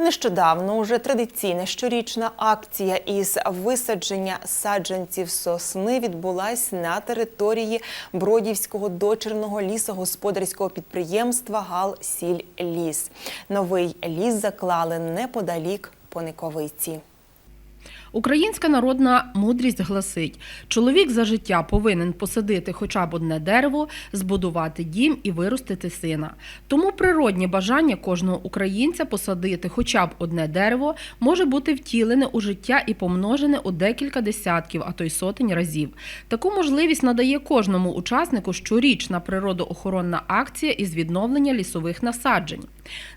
Нещодавно уже традиційна щорічна акція із висадження саджанців сосни відбулась на території Бродівського дочерного лісогосподарського підприємства Гал Сіль Ліс. Новий ліс заклали неподалік Пониковиці. Українська народна мудрість гласить: чоловік за життя повинен посадити хоча б одне дерево, збудувати дім і виростити сина. Тому природнє бажання кожного українця посадити хоча б одне дерево може бути втілене у життя і помножене у декілька десятків, а то й сотень разів. Таку можливість надає кожному учаснику щорічна природоохоронна акція із відновлення лісових насаджень.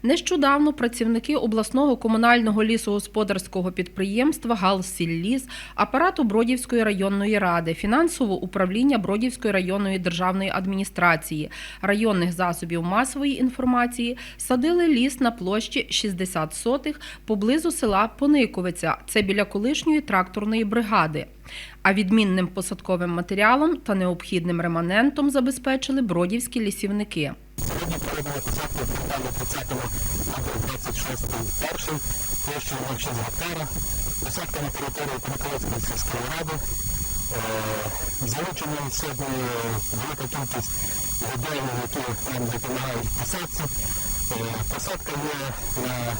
Нещодавно працівники обласного комунального лісогосподарського підприємства «Галсілліс», апарату Бродівської районної ради, фінансового управління Бродівської районної державної адміністрації, районних засобів масової інформації садили ліс на площі 60 сотих поблизу села Пониковиця. Це біля колишньої тракторної бригади. А відмінним посадковим матеріалом та необхідним реманентом забезпечили бродівські лісівники. Проведено посадку фронтально 30 або 26 першим, площею 0,6 гектара. Посадка на території Конаковицької сільської ради. Е, Залучена сьогодні велика кількість людей, які нам допомагають в посадці. Е, Посадка є на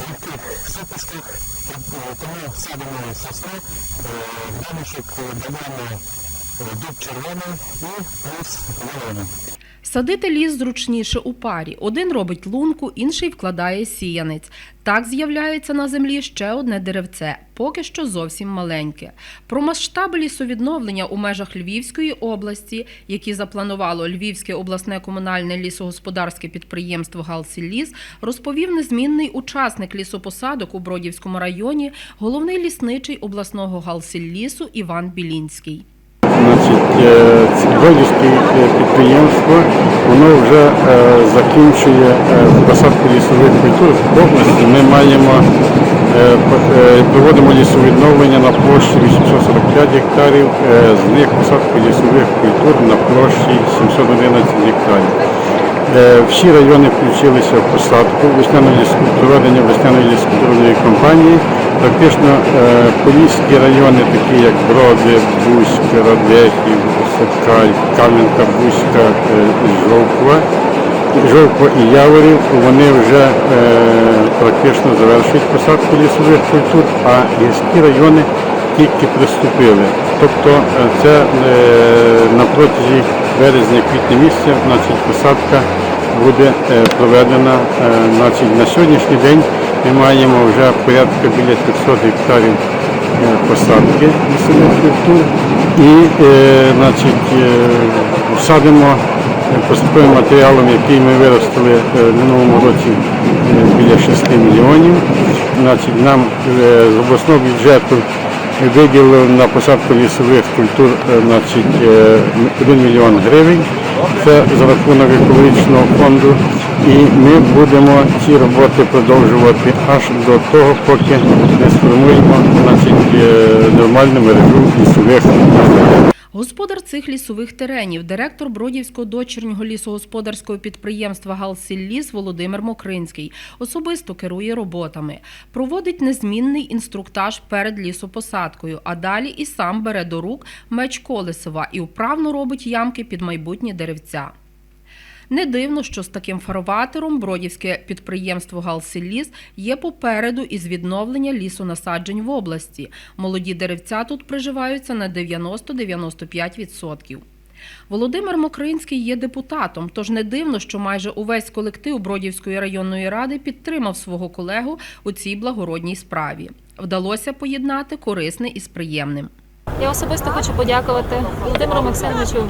легких суписках, е, тому садимо сосну, домішок даємо е, дуб червоний і плюс ворони. Садити ліс зручніше у парі. Один робить лунку, інший вкладає сіянець. Так з'являється на землі ще одне деревце, поки що зовсім маленьке. Про масштаби лісовідновлення у межах Львівської області, які запланувало Львівське обласне комунальне лісогосподарське підприємство «Галсілліс», розповів незмінний учасник лісопосадок у Бродівському районі, головний лісничий обласного «Галсіллісу» Іван Білінський. Е, Бродівське е, підприємство, воно вже е, закінчує посадку лісових культур області. Ми маємо, проводимо лісовідновлення на площі 845 гектарів, з них посадку лісових культур на площі 711 гектарів. Всі райони включилися в посадку весняної проведення весняної ліскультурної кампанії. Практично е, поліські райони, такі як Броди, Бузьк, Радехів, Сокаль, Кам'янка, Бузька, е, Жовква, Жовква і Яворів, вони вже е, практично завершують посадку лісових культур, а гірські райони тільки приступили. Тобто це на протязі березня-квітня місяця значить, посадка буде проведена. Значить, на сьогоднішній день ми маємо вже порядка біля 500 гектарів е, посадки лісових культур і е, значить, е, садимо посадковим матеріалом, який ми виростили е, в минулому році е, біля 6 мільйонів. Значить, нам е, з обласного бюджету виділили на посадку лісових культур е, значить, е, 1 мільйон гривень. Це за рахунок екологічного фонду. І ми будемо ці роботи продовжувати аж до того, поки не сформуємо значить, е, нормальну мережу лісових. Господар цих лісових теренів, директор Бродівського дочірнього лісогосподарського підприємства «Галсілліс» Володимир Мокринський, особисто керує роботами, проводить незмінний інструктаж перед лісопосадкою, а далі і сам бере до рук меч Колесова і вправно робить ямки під майбутні деревця. Не дивно, що з таким фарватером бродівське підприємство «Галсілліс» є попереду із відновлення лісонасаджень в області. Молоді деревця тут приживаються на 90-95%. Володимир Мокринський є депутатом, тож не дивно, що майже увесь колектив Бродівської районної ради підтримав свого колегу у цій благородній справі. Вдалося поєднати корисне із приємним. Я особисто хочу подякувати Володимиру Максимовичу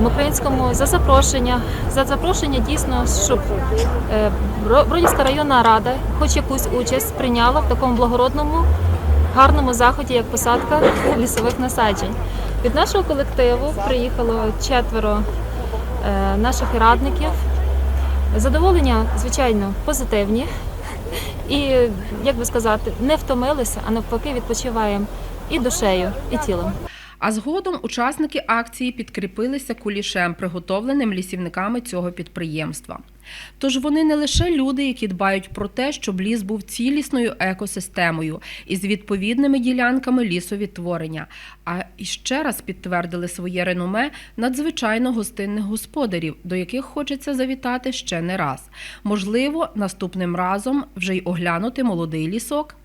Мокринському за запрошення. За запрошення дійсно, щоб е, Бродівська районна рада хоч якусь участь прийняла в такому благородному, гарному заході, як посадка лісових насаджень. Від нашого колективу приїхало четверо е, наших радників. Задоволення, звичайно, позитивні. І, як би сказати, не втомилися, а навпаки, відпочиваємо і душею, і тілом. А згодом учасники акції підкріпилися кулішем, приготовленим лісівниками цього підприємства. Тож вони не лише люди, які дбають про те, щоб ліс був цілісною екосистемою із відповідними ділянками лісовідтворення, а і ще раз підтвердили своє реноме надзвичайно гостинних господарів, до яких хочеться завітати ще не раз. Можливо, наступним разом вже й оглянути молодий лісок.